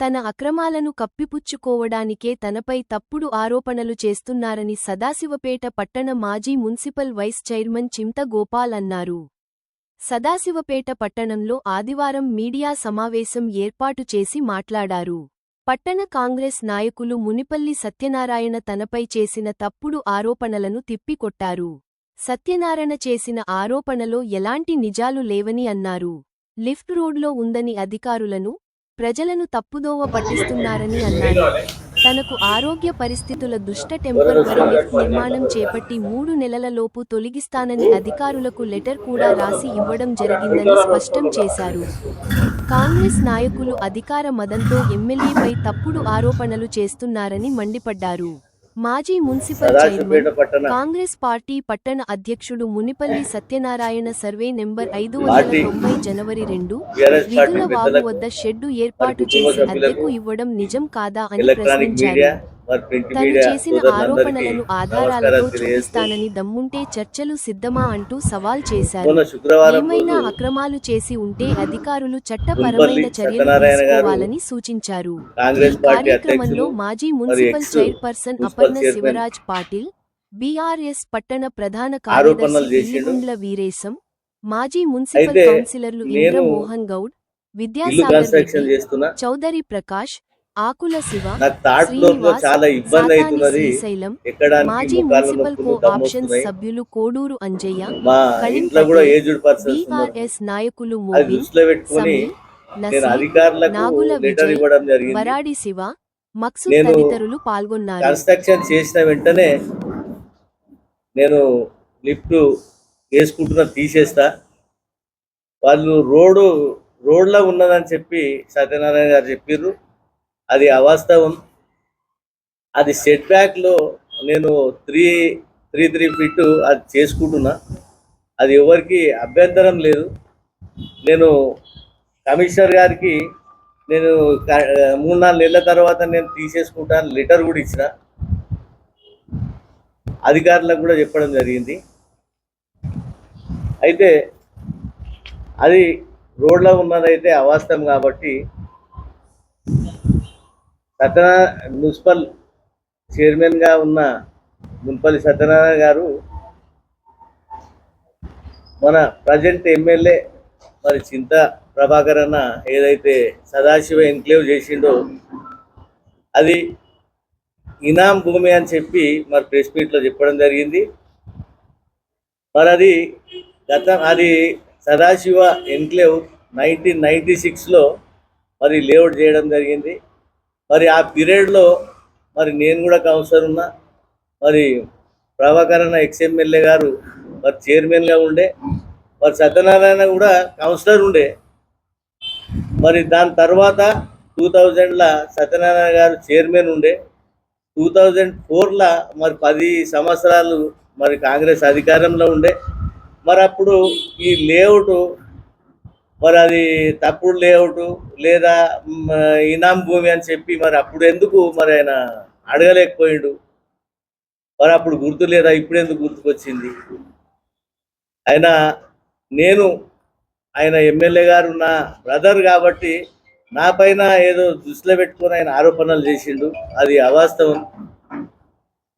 తన అక్రమాలను కప్పిపుచ్చుకోవడానికే తనపై తప్పుడు ఆరోపణలు చేస్తున్నారని సదాశివపేట పట్టణ మాజీ మున్సిపల్ వైస్ చైర్మన్ చింత గోపాల్ అన్నారు. సదాశివపేట పట్టణంలో ఆదివారం మీడియా సమావేశం ఏర్పాటు చేసి మాట్లాడారు. పట్టణ కాంగ్రెస్ నాయకులు మునిపల్లి సత్యనారాయణ తనపై చేసిన తప్పుడు ఆరోపణలను తిప్పికొట్టారు. సత్యనారాయణ చేసిన ఆరోపణలో ఎలాంటి నిజాలు లేవని అన్నారు. లిఫ్ట్ రోడ్లో ఉందని అధికారులను ప్రజలను తప్పుదోవ పట్టిస్తున్నారని అన్నారు. తనకు ఆరోగ్య పరిస్థితుల దుష్ట టెంపర్ లిఫ్ట్ నిర్మాణం చేపట్టి మూడు నెలలలోపు తొలగిస్తానని అధికారులకు లెటర్ కూడా రాసి ఇవ్వడం జరిగిందని స్పష్టం చేశారు. కాంగ్రెస్ నాయకులు అధికార మదంతో ఎమ్మెల్యేపై తప్పుడు ఆరోపణలు చేస్తున్నారని మండిపడ్డారు. మాజీ మున్సిపల్ చైర్మన్ కాంగ్రెస్ పార్టీ పట్టణ అధ్యక్షుడు మునిపల్లి సత్యనారాయణ సర్వే నెంబర్ ఐదు వందల తొంభై జనవరి రెండు. విధుల వాగు వద్ద షెడ్డు ఏర్పాటు చేసి అద్దెకు ఇవ్వడం నిజం కాదా అని ప్రశ్నించారు. తను చేసిన ఆరోపణలను ఆధారాలతో చూపిస్తానని దమ్ముంటే చర్చలు సిద్ధమా అంటూ సవాల్ చేశారు. ఏమైనా అక్రమాలు చేసి ఉంటే అధికారులు చట్టపరమైన చర్యలు తీసుకోవాలని సూచించారు. ఈ కార్యక్రమంలో మాజీ municipal chairperson Aparna Shivraj Patil BRS పట్టణ ప్రధాన కార్యదర్శి. ఇల్లిగుండ్ల వీరేశం మాజీ మున్సిపల్ కౌన్సిలర్లు ఇంద్ర నేను మోహన్ గౌడ్ విద్యాసాగర్ చౌదరి ప్రకాష్ ఆకుల శివ ఫ్లోర్లో చాలా శ్రీశైలం మాజీ మున్సిపల్ కో నొప్పులు ఆప్షన్స్ దమ్మొస్తున్నాయి సభ్యులు కోడూరు అంజయ్య ఇంట్లో కూడా ఏజ్డ్ ఉన్నారు. బీఆర్ఎస్ నాయకులు దృష్టిలో నాగుల లెటర్ విజయ్ ఇవ్వడం జరిగింది. వరాడి శివ మక్సూద్ నేను తదితరులు పాల్గొన్నారు. కన్స్ట్రక్షన్ చేసిన వెంటనే నేను లిఫ్ట్ వేసుకుంటున్న తీసేస్తా. వాళ్ళు రోడ్డు రోడ్లో ఉన్నదని చెప్పి సత్యనారాయణ గారు చెప్పారు అది అవాస్తవం. అది సెట్ బ్యాక్లో నేను త్రీ త్రీ త్రీ ఫిట్ అది చేసుకుంటున్నా. అది ఎవరికి అభ్యంతరం లేదు. నేను కమిషనర్ గారికి నేను మూడు నాలుగు నెలల తర్వాత నేను తీసేసుకుంటాను లెటర్ కూడా ఇచ్చిన. అధికారులకు కూడా చెప్పడం జరిగింది. అయితే అది రోడ్లో ఉన్నదైతే అవాస్తవం కాబట్టి సత్యనారాయణ మున్సిపల్ చైర్మన్గా ఉన్న మున్పల్లి సత్యనారాయణ గారు మన ప్రజెంట్ ఎమ్మెల్యే మరి చింత ప్రభాకర్ అన్న ఏదైతే సదాశివ ఎన్క్లేవ్ చేసిండో అది ఇనాం భూమి అని చెప్పి మరి ప్రెస్ మీట్లో చెప్పడం జరిగింది. మరి అది గత అది సదాశివ ఎన్క్లేవ్ నైన్టీన్ నైంటీ సిక్స్లో మరి లేఅవుట్ చేయడం జరిగింది. మరి ఆ పీరియడ్లో మరి నేను కూడా కౌన్సిలర్ ఉన్నా మరి ప్రభాకర్ అన్న ఎక్స్ఎమ్మెల్యే గారు మరి చైర్మన్గా ఉండే మరి సత్యనారాయణ కూడా కౌన్సిలర్ ఉండే. మరి దాని తర్వాత టూ థౌజండ్లో సత్యనారాయణ గారు చైర్మన్ ఉండే. టూ థౌజండ్ ఫోర్లో మరి పది సంవత్సరాలు మరి కాంగ్రెస్ అధికారంలో ఉండే. మరి అప్పుడు ఈ లేఅవుట్ మరి అది తప్పుడు లేఅవుట్ లేదా ఇనాం భూమి అని చెప్పి మరి అప్పుడు ఎందుకు మరి ఆయన అడగలేకపోయాడు? మరి అప్పుడు గుర్తు లేదా? ఇప్పుడు ఎందుకు గుర్తుకొచ్చింది? ఆయన నేను ఆయన ఎమ్మెల్యే గారు నా బ్రదర్ కాబట్టి నా పైన ఏదో దృష్టిలో పెట్టుకొని ఆయన ఆరోపణలు చేసిండు. అది అవాస్తవం.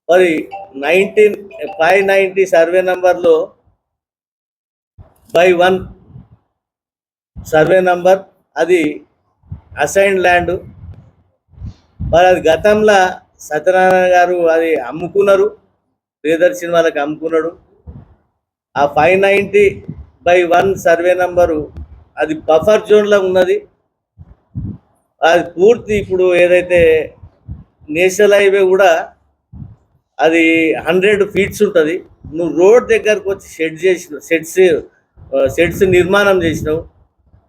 మరి నైన్టీన్ ఫైవ్ నైంటీ సర్వే నంబర్లో బై వన్ సర్వే నంబర్ అది అసైన్డ్ ల్యాండ్. మరి అది గతంలో సత్యనారాయణ గారు అది అమ్ముకున్నారు ప్రియదర్శిని వాళ్ళకి అమ్ముకున్నాడు. ఆ five ninety by one survey number అది బఫర్ జోన్లో ఉన్నది. అది పూర్తి ఇప్పుడు ఏదైతే నేషనల్ హైవే కూడా అది హండ్రెడ్ ఫీట్స్ ఉంటుంది. నువ్వు రోడ్ దగ్గరకు వచ్చి షెడ్ చేసిన షెడ్స్ షెడ్స్ నిర్మాణం చేసినావు.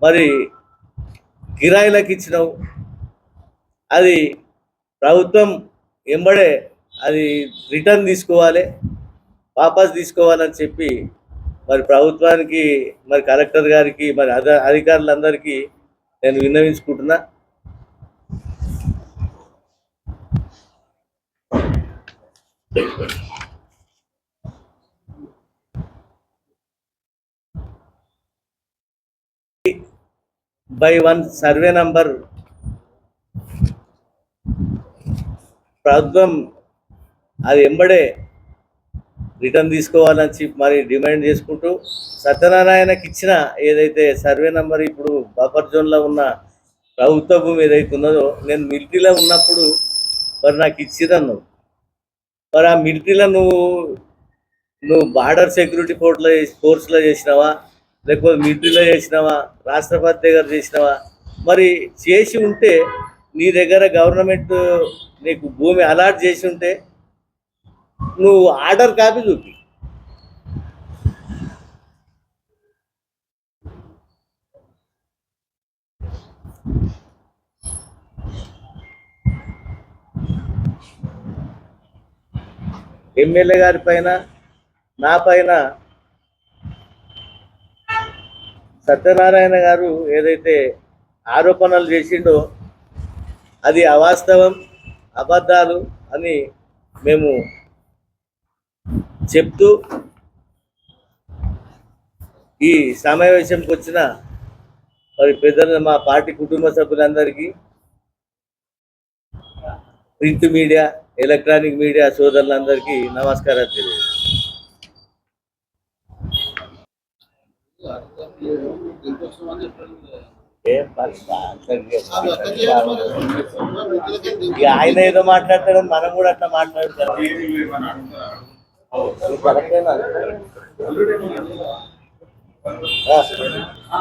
మరి కిరాయిలకు ఇచ్చినావు. అది ప్రభుత్వం ఎంబడే అది రిటర్న్ తీసుకోవాలి వాపస్ తీసుకోవాలని చెప్పి మరి ప్రభుత్వానికి మరి కలెక్టర్ గారికి మరి అద అధికారులందరికీ నేను విన్నవించుకుంటున్నా. By one survey number. ప్రభుత్వం అది ఎంబడే రిటర్న్ తీసుకోవాలని చెప్పి మరి డిమాండ్ చేసుకుంటూ సత్యనారాయణకి ఇచ్చిన ఏదైతే సర్వే నంబర్ ఇప్పుడు బఫర్ జోన్లో ఉన్న ప్రభుత్వ భూమి ఏదైతే ఉన్నదో నేను మిలిటరీలో ఉన్నప్పుడు మరి నాకు ఇచ్చిరన్ను. మరి ఆ మిలిటరీలో నువ్వు నువ్వు బార్డర్ సెక్యూరిటీ ఫోర్స్లో ఫోర్స్లో చేసినావా? లేకపోతే మిలిటరీలో చేసినావా? రాష్ట్రపతి దగ్గర చేసినావా? మరి చేసి ఉంటే నీ దగ్గర గవర్నమెంట్ నీకు భూమి అలాట్ చేసి ఉంటే నువ్వు ఆర్డర్ కాపీ చూపి. ఎమ్మెల్యే గారి పైన నా పైన సత్యనారాయణ గారు ఏదైతే ఆరోపణలు చేసిండో అది అవాస్తవం అబద్ధాలు అని మేము చెప్తూ ఈ సమావేశంకి వచ్చిన మరి పెద్దలు మా పార్టీ కుటుంబ సభ్యులందరికీ ప్రింట్ మీడియా ఎలక్ట్రానిక్ మీడియా సోదరులందరికీ నమస్కారం తెలియదు ఆయన ఏదో మాట్లాడతాడు మనం కూడా అట్లా మాట్లాడతాం ఇది కరెక్టేనా? ఆ.